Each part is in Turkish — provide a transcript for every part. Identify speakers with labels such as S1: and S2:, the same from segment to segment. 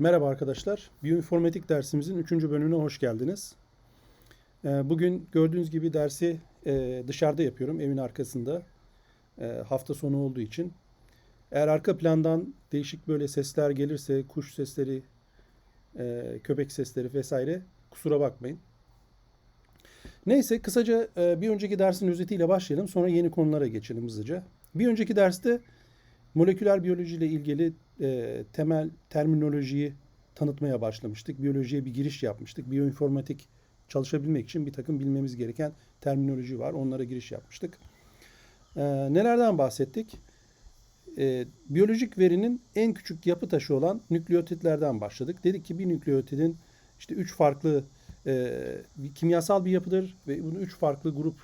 S1: Merhaba arkadaşlar. Biyoinformatik dersimizin 3. bölümüne hoş geldiniz. Ee, Bugün gördüğünüz gibi dersi e, dışarıda yapıyorum, evin arkasında. E, Hafta sonu olduğu için. Eğer arka plandan değişik böyle sesler gelirse, kuş sesleri, e, köpek sesleri vesaire kusura bakmayın. Neyse kısaca bir önceki dersin özetiyle başlayalım. Sonra yeni konulara geçelim hızlıca. Bir önceki derste moleküler biyoloji ile ilgili e, temel terminolojiyi tanıtmaya başlamıştık. Biyolojiye bir giriş yapmıştık. Biyoinformatik çalışabilmek için bir takım bilmemiz gereken terminoloji var. Onlara giriş yapmıştık. E, nelerden bahsettik? E, biyolojik verinin en küçük yapı taşı olan nükleotitlerden başladık. Dedik ki bir nükleotidin işte üç farklı e, bir kimyasal bir yapıdır ve bunu üç farklı grup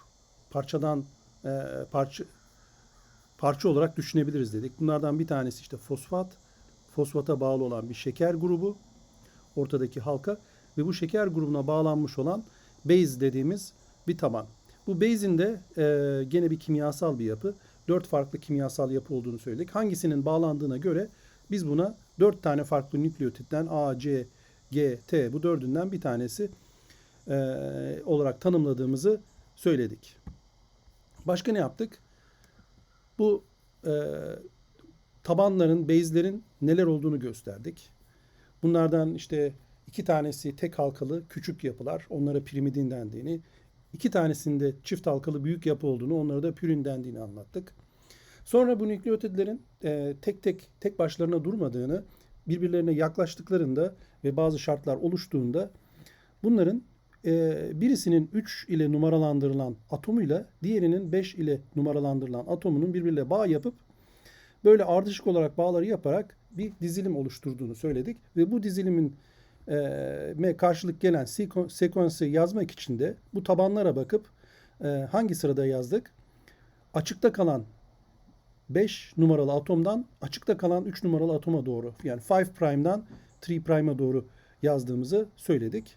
S1: parçadan e, parça parça olarak düşünebiliriz dedik. Bunlardan bir tanesi işte fosfat, fosfata bağlı olan bir şeker grubu, ortadaki halka ve bu şeker grubuna bağlanmış olan base dediğimiz bir taban. Bu base'in de e, gene bir kimyasal bir yapı. Dört farklı kimyasal yapı olduğunu söyledik. Hangisinin bağlandığına göre biz buna dört tane farklı nükleotitten A, C, G, T bu dördünden bir tanesi e, olarak tanımladığımızı söyledik. Başka ne yaptık? Bu e, tabanların, base'lerin neler olduğunu gösterdik. Bunlardan işte iki tanesi tek halkalı küçük yapılar. Onlara pirimidin dendiğini. iki tanesinde çift halkalı büyük yapı olduğunu, onlara da pürin dendiğini anlattık. Sonra bu nükleotidlerin e, tek tek tek başlarına durmadığını, birbirlerine yaklaştıklarında ve bazı şartlar oluştuğunda bunların e, birisinin 3 ile numaralandırılan atomuyla diğerinin 5 ile numaralandırılan atomunun birbiriyle bağ yapıp böyle ardışık olarak bağları yaparak bir dizilim oluşturduğunu söyledik ve bu dizilimin e, karşılık gelen sekansı yazmak için de bu tabanlara bakıp e, hangi sırada yazdık? Açıkta kalan 5 numaralı atomdan açıkta kalan 3 numaralı atoma doğru yani 5 prime'dan 3 prime'a doğru yazdığımızı söyledik.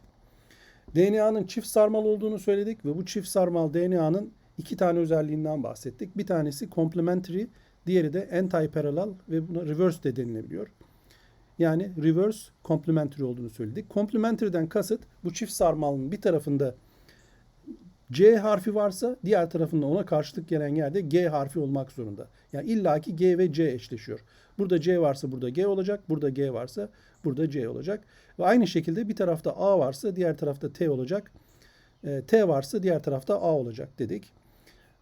S1: DNA'nın çift sarmal olduğunu söyledik ve bu çift sarmal DNA'nın iki tane özelliğinden bahsettik. Bir tanesi complementary, diğeri de anti-parallel ve buna reverse de denilebiliyor. Yani reverse complementary olduğunu söyledik. Complementary'den kasıt bu çift sarmalın bir tarafında C harfi varsa diğer tarafında ona karşılık gelen yerde G harfi olmak zorunda. Yani illaki G ve C eşleşiyor. Burada C varsa burada G olacak. Burada G varsa burada C olacak. Ve aynı şekilde bir tarafta A varsa diğer tarafta T olacak. E, T varsa diğer tarafta A olacak dedik.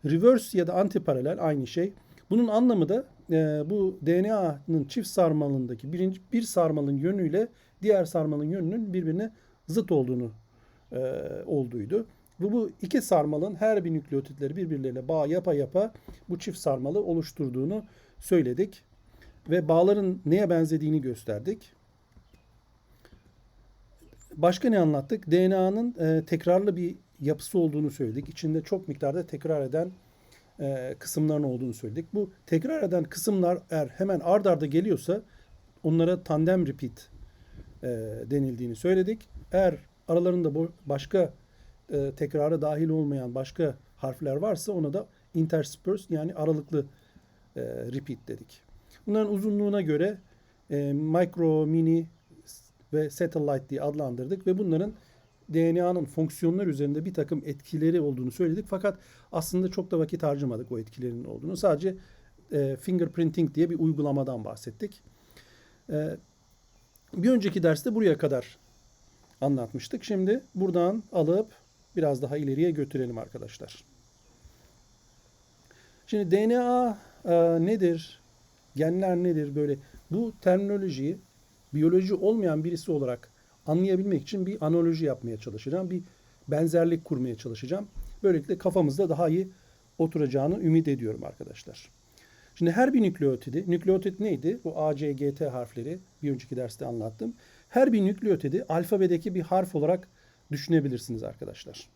S1: Reverse ya da antiparalel aynı şey. Bunun anlamı da e, bu DNA'nın çift sarmalındaki birinci, bir sarmalın yönüyle diğer sarmalın yönünün birbirine zıt olduğunu e, olduğuydu. Ve bu iki sarmalın her bir nükleotitleri birbirleriyle bağ yapa yapa bu çift sarmalı oluşturduğunu söyledik. Ve bağların neye benzediğini gösterdik. Başka ne anlattık? DNA'nın e, tekrarlı bir yapısı olduğunu söyledik. İçinde çok miktarda tekrar eden e, kısımların olduğunu söyledik. Bu tekrar eden kısımlar eğer hemen ard arda geliyorsa onlara tandem repeat e, denildiğini söyledik. Eğer aralarında bu başka e, tekrara dahil olmayan başka harfler varsa ona da interspersed yani aralıklı e, repeat dedik. Bunların uzunluğuna göre e, micro, mini ve satellite diye adlandırdık ve bunların DNA'nın fonksiyonlar üzerinde bir takım etkileri olduğunu söyledik. Fakat aslında çok da vakit harcamadık o etkilerinin olduğunu. Sadece e, fingerprinting diye bir uygulamadan bahsettik. E, bir önceki derste buraya kadar anlatmıştık. Şimdi buradan alıp biraz daha ileriye götürelim arkadaşlar. Şimdi DNA e, nedir? Genler nedir? Böyle bu terminolojiyi biyoloji olmayan birisi olarak anlayabilmek için bir analoji yapmaya çalışacağım. Bir benzerlik kurmaya çalışacağım. Böylelikle kafamızda daha iyi oturacağını ümit ediyorum arkadaşlar. Şimdi her bir nükleotidi, nükleotit neydi? Bu A, C, G, T harfleri bir önceki derste anlattım. Her bir nükleotidi alfabedeki bir harf olarak düşünebilirsiniz arkadaşlar.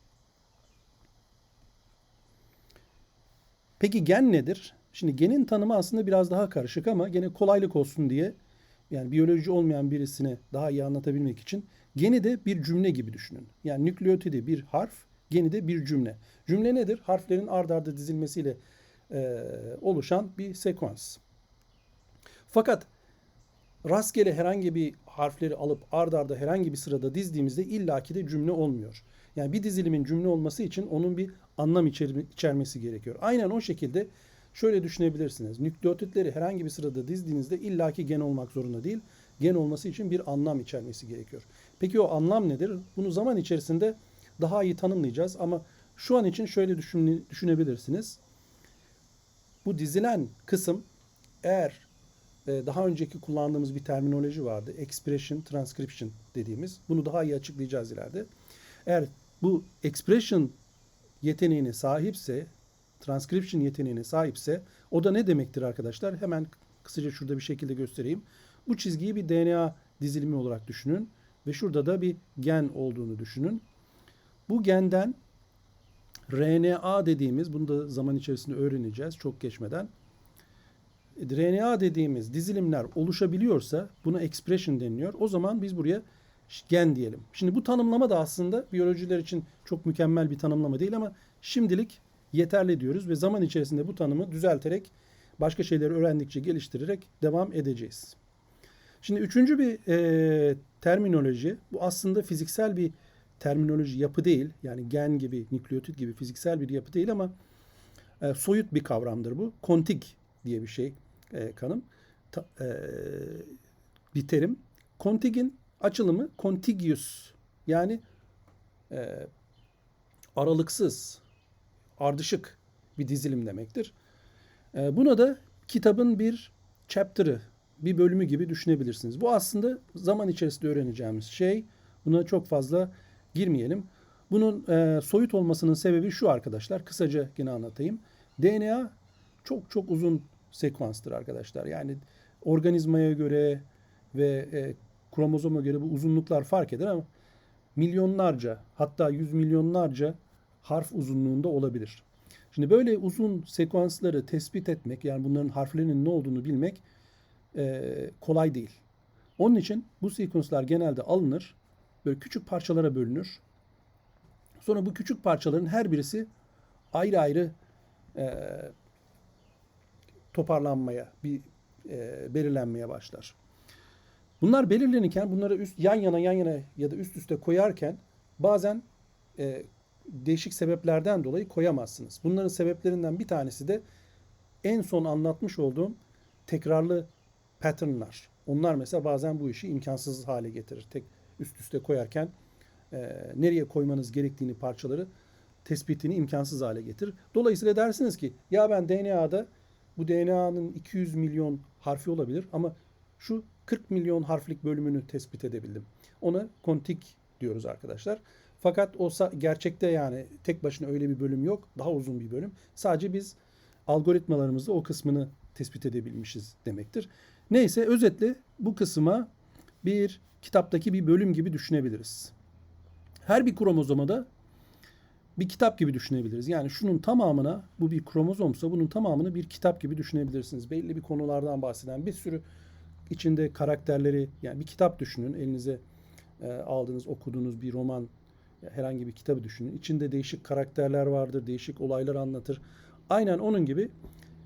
S1: Peki gen nedir? Şimdi genin tanımı aslında biraz daha karışık ama gene kolaylık olsun diye yani biyoloji olmayan birisine daha iyi anlatabilmek için geni de bir cümle gibi düşünün. Yani nükleotidi bir harf, geni de bir cümle. Cümle nedir? Harflerin ard arda dizilmesiyle e, oluşan bir sekans. Fakat rastgele herhangi bir harfleri alıp ard arda herhangi bir sırada dizdiğimizde illaki de cümle olmuyor. Yani bir dizilimin cümle olması için onun bir anlam içer- içermesi gerekiyor. Aynen o şekilde şöyle düşünebilirsiniz. Nükleotitleri herhangi bir sırada dizdiğinizde illaki gen olmak zorunda değil. Gen olması için bir anlam içermesi gerekiyor. Peki o anlam nedir? Bunu zaman içerisinde daha iyi tanımlayacağız ama şu an için şöyle düşün- düşünebilirsiniz. Bu dizilen kısım eğer e, daha önceki kullandığımız bir terminoloji vardı. Expression, transcription dediğimiz. Bunu daha iyi açıklayacağız ileride. Eğer bu expression yeteneğine sahipse, transcription yeteneğine sahipse o da ne demektir arkadaşlar? Hemen kısaca şurada bir şekilde göstereyim. Bu çizgiyi bir DNA dizilimi olarak düşünün ve şurada da bir gen olduğunu düşünün. Bu genden RNA dediğimiz, bunu da zaman içerisinde öğreneceğiz çok geçmeden. RNA dediğimiz dizilimler oluşabiliyorsa buna expression deniliyor. O zaman biz buraya gen diyelim. Şimdi bu tanımlama da aslında biyolojiler için çok mükemmel bir tanımlama değil ama şimdilik yeterli diyoruz ve zaman içerisinde bu tanımı düzelterek başka şeyleri öğrendikçe geliştirerek devam edeceğiz. Şimdi üçüncü bir e, terminoloji bu aslında fiziksel bir terminoloji yapı değil. Yani gen gibi, nükleotit gibi fiziksel bir yapı değil ama e, soyut bir kavramdır bu. Kontig diye bir şey e, kanım. Ta, e, bir terim. Kontigin açılımı contiguous yani e, aralıksız, ardışık bir dizilim demektir. E, buna da kitabın bir chapter'ı, bir bölümü gibi düşünebilirsiniz. Bu aslında zaman içerisinde öğreneceğimiz şey. Buna çok fazla girmeyelim. Bunun e, soyut olmasının sebebi şu arkadaşlar. Kısaca yine anlatayım. DNA çok çok uzun sekanstır arkadaşlar. Yani organizmaya göre ve e, kromozoma göre bu uzunluklar fark eder ama milyonlarca hatta yüz milyonlarca harf uzunluğunda olabilir. Şimdi böyle uzun sekansları tespit etmek yani bunların harflerinin ne olduğunu bilmek e, kolay değil. Onun için bu sekanslar genelde alınır, böyle küçük parçalara bölünür. Sonra bu küçük parçaların her birisi ayrı ayrı e, toparlanmaya, bir e, belirlenmeye başlar. Bunlar belirlenirken bunları üst yan yana yan yana ya da üst üste koyarken bazen e, değişik sebeplerden dolayı koyamazsınız. Bunların sebeplerinden bir tanesi de en son anlatmış olduğum tekrarlı patternlar. Onlar mesela bazen bu işi imkansız hale getirir. Tek üst üste koyarken e, nereye koymanız gerektiğini parçaları tespitini imkansız hale getirir. Dolayısıyla dersiniz ki ya ben DNA'da bu DNA'nın 200 milyon harfi olabilir ama şu 40 milyon harflik bölümünü tespit edebildim. Ona kontik diyoruz arkadaşlar. Fakat o gerçekte yani tek başına öyle bir bölüm yok. Daha uzun bir bölüm. Sadece biz algoritmalarımızda o kısmını tespit edebilmişiz demektir. Neyse özetle bu kısma bir kitaptaki bir bölüm gibi düşünebiliriz. Her bir kromozoma da bir kitap gibi düşünebiliriz. Yani şunun tamamına bu bir kromozomsa bunun tamamını bir kitap gibi düşünebilirsiniz. Belli bir konulardan bahseden bir sürü içinde karakterleri yani bir kitap düşünün. Elinize e, aldığınız, okuduğunuz bir roman herhangi bir kitabı düşünün. İçinde değişik karakterler vardır, değişik olaylar anlatır. Aynen onun gibi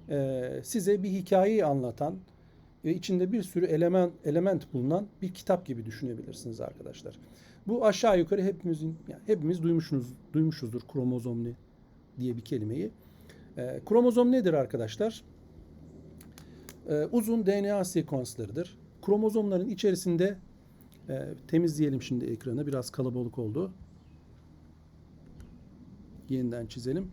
S1: e, size bir hikayeyi anlatan ve içinde bir sürü element element bulunan bir kitap gibi düşünebilirsiniz arkadaşlar. Bu aşağı yukarı hepimizin yani hepimiz duymuşsunuz duymuşuzdur kromozom ne diye bir kelimeyi. E, kromozom nedir arkadaşlar? E, uzun DNA sekanslarıdır. Kromozomların içerisinde e, temizleyelim şimdi ekranı. Biraz kalabalık oldu. Yeniden çizelim.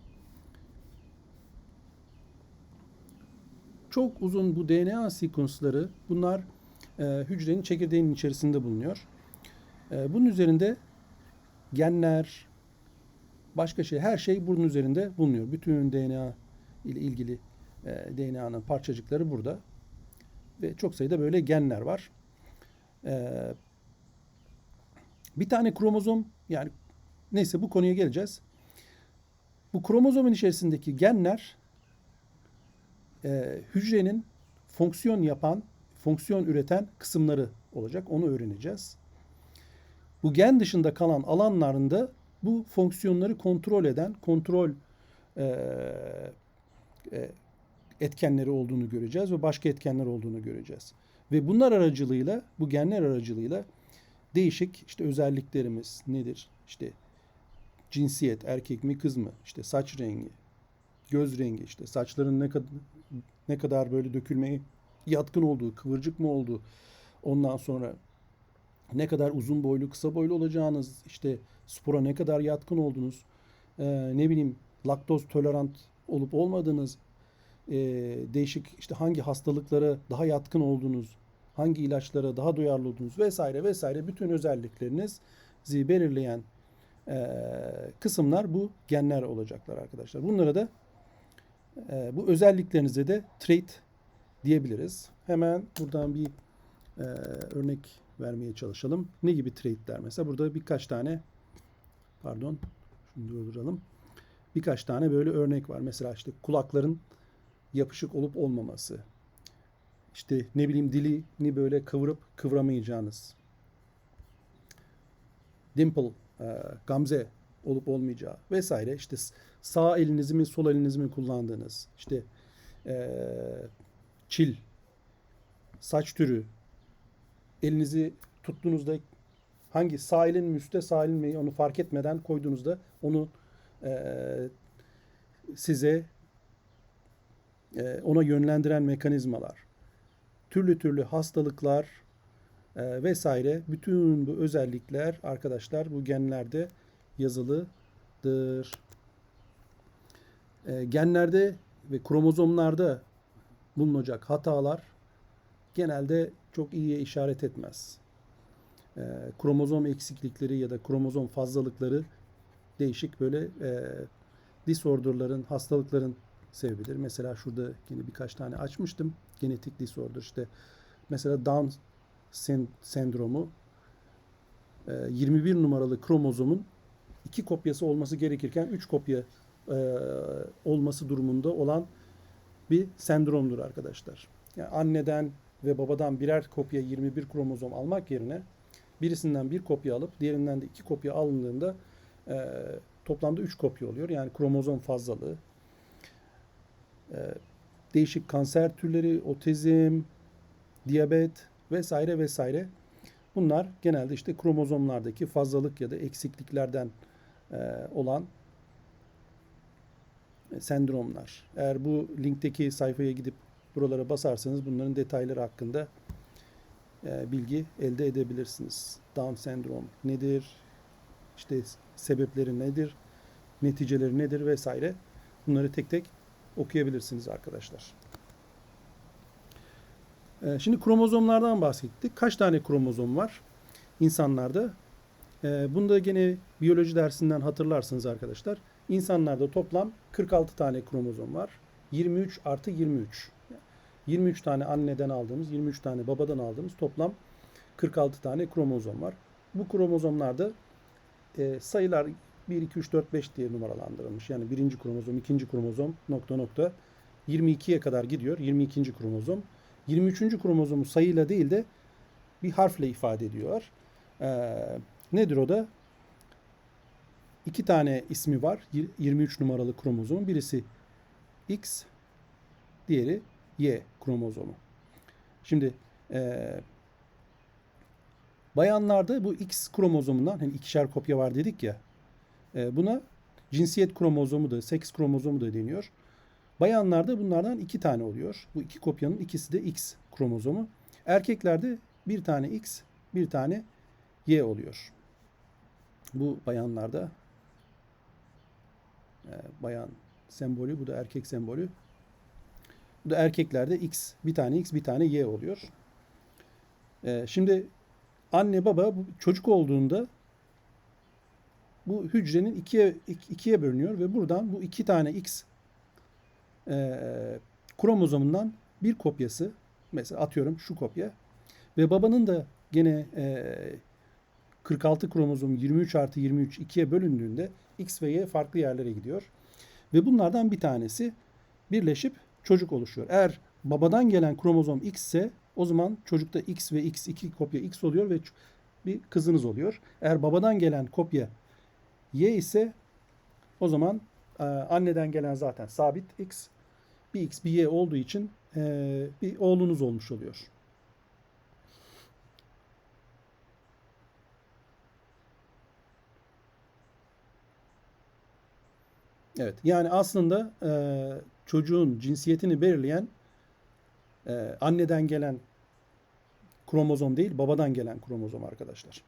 S1: Çok uzun bu DNA sekansları bunlar e, hücrenin çekirdeğinin içerisinde bulunuyor. E, bunun üzerinde genler, başka şey, her şey bunun üzerinde bulunuyor. Bütün DNA ile ilgili e, DNA'nın parçacıkları burada. Ve çok sayıda böyle genler var. E, bir tane kromozom yani neyse bu konuya geleceğiz. Bu kromozomun içerisindeki genler e, hücrenin fonksiyon yapan, fonksiyon üreten kısımları olacak. Onu öğreneceğiz. Bu gen dışında kalan alanlarında bu fonksiyonları kontrol eden kontrol e, e, etkenleri olduğunu göreceğiz ve başka etkenler olduğunu göreceğiz. Ve bunlar aracılığıyla, bu genler aracılığıyla değişik işte özelliklerimiz nedir? İşte cinsiyet, erkek mi kız mı? İşte saç rengi, göz rengi, işte saçların ne kadar ne kadar böyle dökülmeye yatkın olduğu, kıvırcık mı olduğu, ondan sonra ne kadar uzun boylu, kısa boylu olacağınız, işte spora ne kadar yatkın olduğunuz, e, ne bileyim laktoz tolerant olup olmadığınız, e, değişik işte hangi hastalıklara daha yatkın olduğunuz, hangi ilaçlara daha duyarlı olduğunuz vesaire vesaire bütün özelliklerinizi belirleyen e, kısımlar bu genler olacaklar arkadaşlar. Bunlara da e, bu özelliklerinize de trait diyebiliriz. Hemen buradan bir e, örnek vermeye çalışalım. Ne gibi traitler mesela? Burada birkaç tane pardon şunu durduralım. Birkaç tane böyle örnek var. Mesela işte kulakların yapışık olup olmaması. İşte ne bileyim dilini böyle kıvırıp kıvıramayacağınız. Dimple, gamze olup olmayacağı vesaire. İşte sağ elinizi mi sol elinizi mi kullandığınız. İşte e, çil, saç türü, elinizi tuttuğunuzda hangi sağ elin mi üstte sağ elin mi onu fark etmeden koyduğunuzda onu e, size e, ona yönlendiren mekanizmalar, türlü türlü hastalıklar e, vesaire bütün bu özellikler arkadaşlar bu genlerde yazılıdır. E, genlerde ve kromozomlarda bulunacak hatalar genelde çok iyiye işaret etmez. E, kromozom eksiklikleri ya da kromozom fazlalıkları değişik böyle e, disorderların, hastalıkların sebebidir. Mesela şurada yine birkaç tane açmıştım. Genetik disorder işte mesela Down sendromu e, 21 numaralı kromozomun iki kopyası olması gerekirken 3 kopya e, olması durumunda olan bir sendromdur arkadaşlar. Yani anneden ve babadan birer kopya 21 kromozom almak yerine birisinden bir kopya alıp diğerinden de iki kopya alındığında e, toplamda 3 kopya oluyor. Yani kromozom fazlalığı. E, değişik kanser türleri, otizm, diyabet vesaire vesaire. Bunlar genelde işte kromozomlardaki fazlalık ya da eksikliklerden e, olan sendromlar. Eğer bu linkteki sayfaya gidip buralara basarsanız bunların detayları hakkında e, bilgi elde edebilirsiniz. Down sendrom nedir? İşte sebepleri nedir? Neticeleri nedir vesaire. Bunları tek tek okuyabilirsiniz arkadaşlar. E, şimdi kromozomlardan bahsettik. Kaç tane kromozom var insanlarda? E, bunu da gene biyoloji dersinden hatırlarsınız arkadaşlar. İnsanlarda toplam 46 tane kromozom var. 23 artı 23. 23 tane anneden aldığımız, 23 tane babadan aldığımız toplam 46 tane kromozom var. Bu kromozomlarda e, sayılar 1, 2, 3, 4, 5 diye numaralandırılmış. Yani birinci kromozom, ikinci kromozom nokta nokta 22'ye kadar gidiyor. 22. kromozom. 23. kromozomu sayıyla değil de bir harfle ifade ediyor. Ee, nedir o da? İki tane ismi var. 23 numaralı kromozomun. Birisi X, diğeri Y kromozomu. Şimdi e, bayanlarda bu X kromozomundan hani ikişer kopya var dedik ya. E, buna cinsiyet kromozomu da, seks kromozomu da deniyor. Bayanlarda bunlardan iki tane oluyor. Bu iki kopyanın ikisi de X kromozomu. Erkeklerde bir tane X, bir tane Y oluyor. Bu bayanlarda e, bayan sembolü, bu da erkek sembolü. Bu da erkeklerde X, bir tane X, bir tane Y oluyor. E, şimdi anne baba çocuk olduğunda bu hücrenin ikiye ikiye bölünüyor ve buradan bu iki tane X e, kromozomundan bir kopyası mesela atıyorum şu kopya ve babanın da gene e, 46 kromozom 23 artı 23 ikiye bölündüğünde X ve Y farklı yerlere gidiyor. Ve bunlardan bir tanesi birleşip çocuk oluşuyor. Eğer babadan gelen kromozom X ise o zaman çocukta X ve X iki kopya X oluyor ve bir kızınız oluyor. Eğer babadan gelen kopya Y ise o zaman ee, anneden gelen zaten sabit x. Bir x bir y olduğu için e, bir oğlunuz olmuş oluyor. Evet yani aslında e, çocuğun cinsiyetini belirleyen e, anneden gelen kromozom değil babadan gelen kromozom arkadaşlar.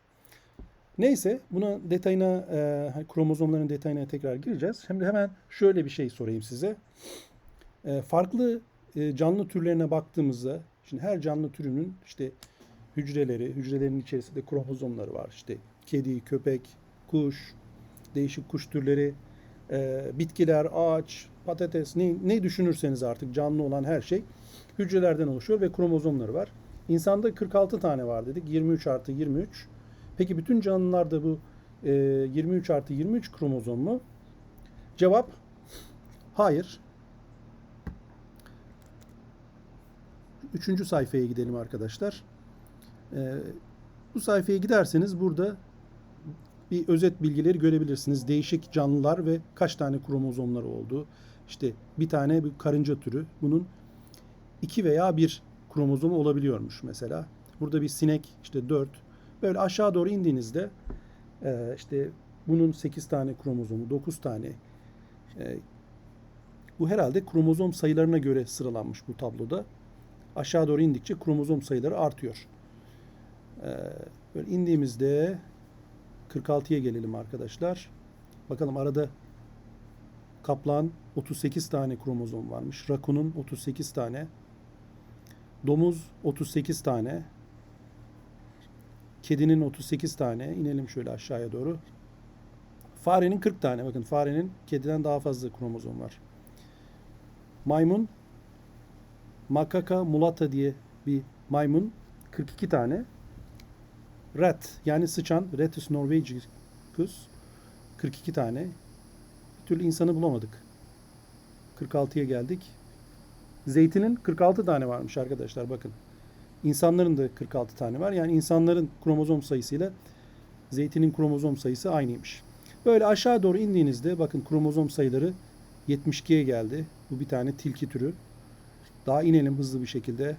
S1: Neyse, buna detayına, e, kromozomların detayına tekrar gireceğiz. Şimdi hemen şöyle bir şey sorayım size. E, farklı e, canlı türlerine baktığımızda, şimdi her canlı türünün işte hücreleri, hücrelerin içerisinde kromozomları var. İşte kedi, köpek, kuş, değişik kuş türleri, e, bitkiler, ağaç, patates, ne, ne düşünürseniz artık canlı olan her şey hücrelerden oluşuyor ve kromozomları var. İnsanda 46 tane var dedik. 23 artı 23. Peki bütün canlılarda bu e, 23 artı 23 kromozom mu? Cevap hayır. Üçüncü sayfaya gidelim arkadaşlar. E, bu sayfaya giderseniz burada bir özet bilgileri görebilirsiniz. Değişik canlılar ve kaç tane kromozomları olduğu. İşte bir tane bir karınca türü. Bunun iki veya bir kromozomu olabiliyormuş mesela. Burada bir sinek işte 4. Böyle aşağı doğru indiğinizde e, işte bunun 8 tane kromozomu, 9 tane. E, bu herhalde kromozom sayılarına göre sıralanmış bu tabloda. Aşağı doğru indikçe kromozom sayıları artıyor. E, böyle indiğimizde 46'ya gelelim arkadaşlar. Bakalım arada kaplan 38 tane kromozom varmış. Rakunun 38 tane. Domuz 38 tane. Kedinin 38 tane. İnelim şöyle aşağıya doğru. Farenin 40 tane. Bakın farenin kediden daha fazla kromozom var. Maymun Makaka mulata diye bir maymun 42 tane. Rat yani sıçan Ratus norvegicus 42 tane. Bir türlü insanı bulamadık. 46'ya geldik. Zeytinin 46 tane varmış arkadaşlar bakın. İnsanların da 46 tane var. Yani insanların kromozom sayısıyla zeytinin kromozom sayısı aynıymış. Böyle aşağı doğru indiğinizde bakın kromozom sayıları 72'ye geldi. Bu bir tane tilki türü. Daha inelim hızlı bir şekilde.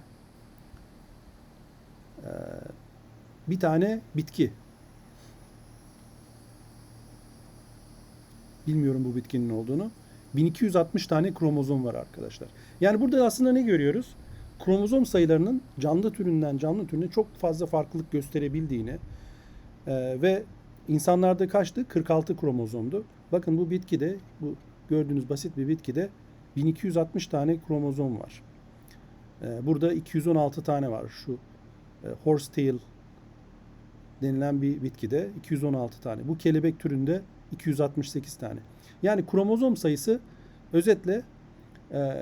S1: Ee, bir tane bitki. Bilmiyorum bu bitkinin olduğunu. 1260 tane kromozom var arkadaşlar. Yani burada aslında ne görüyoruz? Kromozom sayılarının canlı türünden canlı türüne çok fazla farklılık gösterebildiğini e, ve insanlarda kaçtı? 46 kromozomdu. Bakın bu bitkide, bu gördüğünüz basit bir bitkide 1260 tane kromozom var. E, burada 216 tane var. Şu e, horsetail denilen bir bitkide 216 tane. Bu kelebek türünde 268 tane. Yani kromozom sayısı özetle e,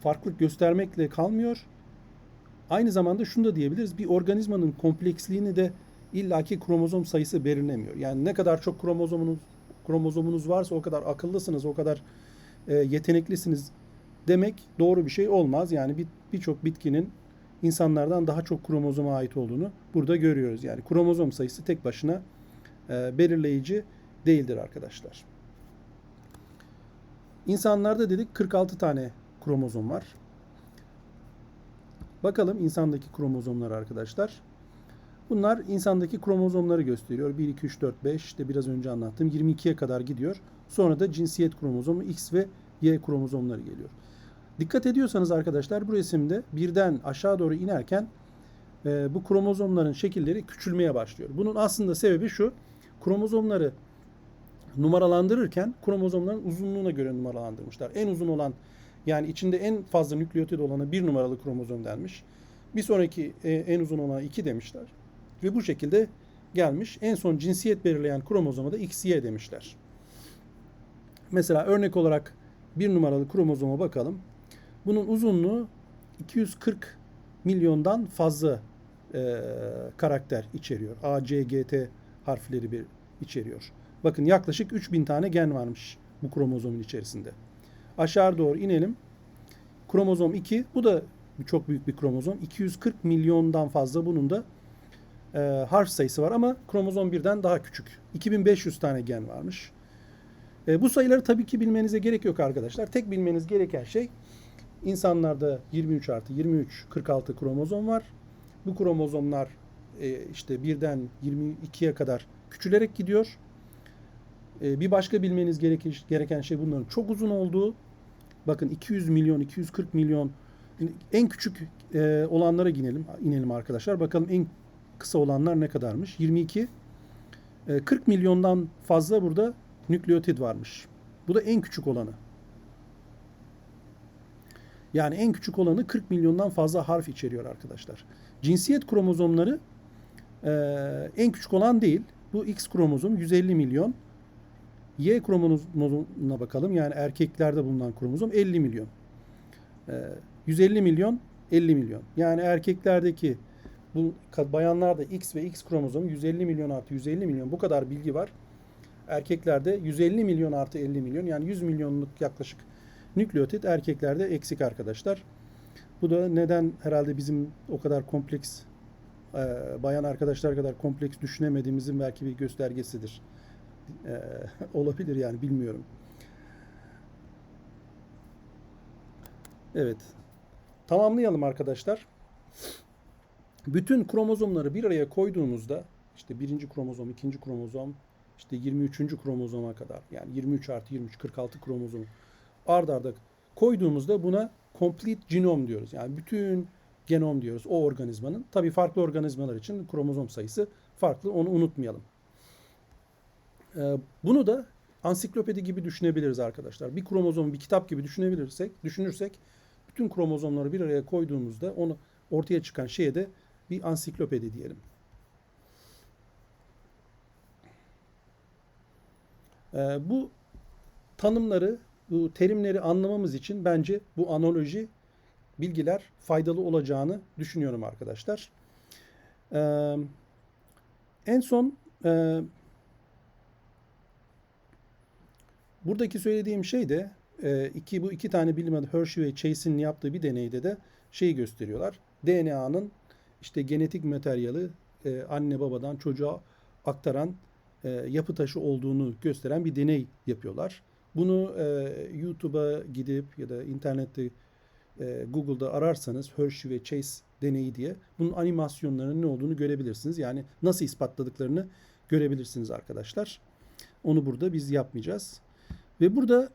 S1: farklılık göstermekle kalmıyor. Aynı zamanda şunu da diyebiliriz. Bir organizmanın kompleksliğini de illaki kromozom sayısı belirlemiyor. Yani ne kadar çok kromozomunuz kromozomunuz varsa o kadar akıllısınız, o kadar e, yeteneklisiniz demek doğru bir şey olmaz. Yani birçok bir bitkinin insanlardan daha çok kromozoma ait olduğunu burada görüyoruz. Yani kromozom sayısı tek başına e, belirleyici değildir arkadaşlar. İnsanlarda dedik 46 tane kromozom var. Bakalım insandaki kromozomlar arkadaşlar. Bunlar insandaki kromozomları gösteriyor. 1, 2, 3, 4, 5 işte biraz önce anlattığım 22'ye kadar gidiyor. Sonra da cinsiyet kromozomu X ve Y kromozomları geliyor. Dikkat ediyorsanız arkadaşlar bu resimde birden aşağı doğru inerken e, bu kromozomların şekilleri küçülmeye başlıyor. Bunun aslında sebebi şu. Kromozomları numaralandırırken kromozomların uzunluğuna göre numaralandırmışlar. En uzun olan yani içinde en fazla nükleotit olanı bir numaralı kromozom denmiş. Bir sonraki e, en uzun olana iki demişler. Ve bu şekilde gelmiş. En son cinsiyet belirleyen kromozoma da XY demişler. Mesela örnek olarak bir numaralı kromozoma bakalım. Bunun uzunluğu 240 milyondan fazla e, karakter içeriyor. A, C, G, T harfleri bir içeriyor. Bakın yaklaşık 3000 tane gen varmış bu kromozomun içerisinde. Aşağı doğru inelim. Kromozom 2 bu da çok büyük bir kromozom. 240 milyondan fazla bunun da e, harf sayısı var ama kromozom birden daha küçük. 2500 tane gen varmış. E, bu sayıları tabii ki bilmenize gerek yok arkadaşlar. Tek bilmeniz gereken şey insanlarda 23 artı 23 46 kromozom var. Bu kromozomlar e, işte birden 22'ye kadar küçülerek gidiyor. E, bir başka bilmeniz gereken şey bunların çok uzun olduğu. Bakın 200 milyon, 240 milyon en küçük e, olanlara inelim, inelim arkadaşlar. Bakalım en kısa olanlar ne kadarmış? 22 e, 40 milyondan fazla burada nükleotid varmış. Bu da en küçük olanı. Yani en küçük olanı 40 milyondan fazla harf içeriyor arkadaşlar. Cinsiyet kromozomları e, en küçük olan değil. Bu X kromozom 150 milyon. Y kromozomuna bakalım. Yani erkeklerde bulunan kromozom 50 milyon. E, 150 milyon 50 milyon. Yani erkeklerdeki bu bayanlarda X ve X kromozomu 150 milyon artı 150 milyon bu kadar bilgi var. Erkeklerde 150 milyon artı 50 milyon yani 100 milyonluk yaklaşık nükleotit erkeklerde eksik arkadaşlar. Bu da neden herhalde bizim o kadar kompleks e, bayan arkadaşlar kadar kompleks düşünemediğimizin belki bir göstergesidir. E, olabilir yani bilmiyorum. Evet. Tamamlayalım arkadaşlar. Bütün kromozomları bir araya koyduğumuzda işte birinci kromozom, ikinci kromozom, işte 23. kromozoma kadar yani 23 artı 23, 46 kromozom ard arda koyduğumuzda buna complete genome diyoruz. Yani bütün genom diyoruz o organizmanın. Tabii farklı organizmalar için kromozom sayısı farklı onu unutmayalım. Ee, bunu da ansiklopedi gibi düşünebiliriz arkadaşlar. Bir kromozom bir kitap gibi düşünebilirsek, düşünürsek bütün kromozomları bir araya koyduğumuzda onu ortaya çıkan şeye de bir ansiklopedi diyelim. Ee, bu tanımları, bu terimleri anlamamız için bence bu analoji bilgiler faydalı olacağını düşünüyorum arkadaşlar. Ee, en son e, buradaki söylediğim şey de e, iki bu iki tane bilim adamı Hershey ve Chase'in yaptığı bir deneyde de şeyi gösteriyorlar. DNA'nın işte genetik materyali e, anne babadan çocuğa aktaran e, yapı taşı olduğunu gösteren bir deney yapıyorlar. Bunu e, YouTube'a gidip ya da internette e, Google'da ararsanız Hershey ve Chase deneyi diye bunun animasyonlarının ne olduğunu görebilirsiniz. Yani nasıl ispatladıklarını görebilirsiniz arkadaşlar. Onu burada biz yapmayacağız. Ve burada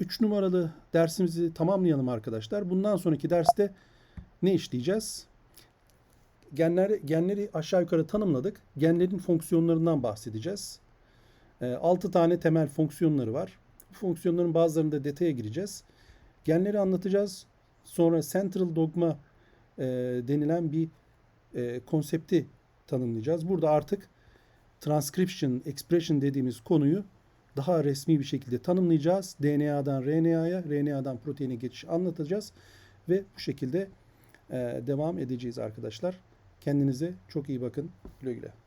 S1: 3 e, numaralı dersimizi tamamlayalım arkadaşlar. Bundan sonraki derste ne işleyeceğiz? Genleri, genleri aşağı yukarı tanımladık. Genlerin fonksiyonlarından bahsedeceğiz. 6 tane temel fonksiyonları var. Bu fonksiyonların bazılarında detaya gireceğiz. Genleri anlatacağız. Sonra central dogma e, denilen bir e, konsepti tanımlayacağız. Burada artık transcription, expression dediğimiz konuyu daha resmi bir şekilde tanımlayacağız. DNA'dan RNA'ya, RNA'dan proteine geçiş anlatacağız ve bu şekilde e, devam edeceğiz arkadaşlar. Kendinize çok iyi bakın. Güle güle.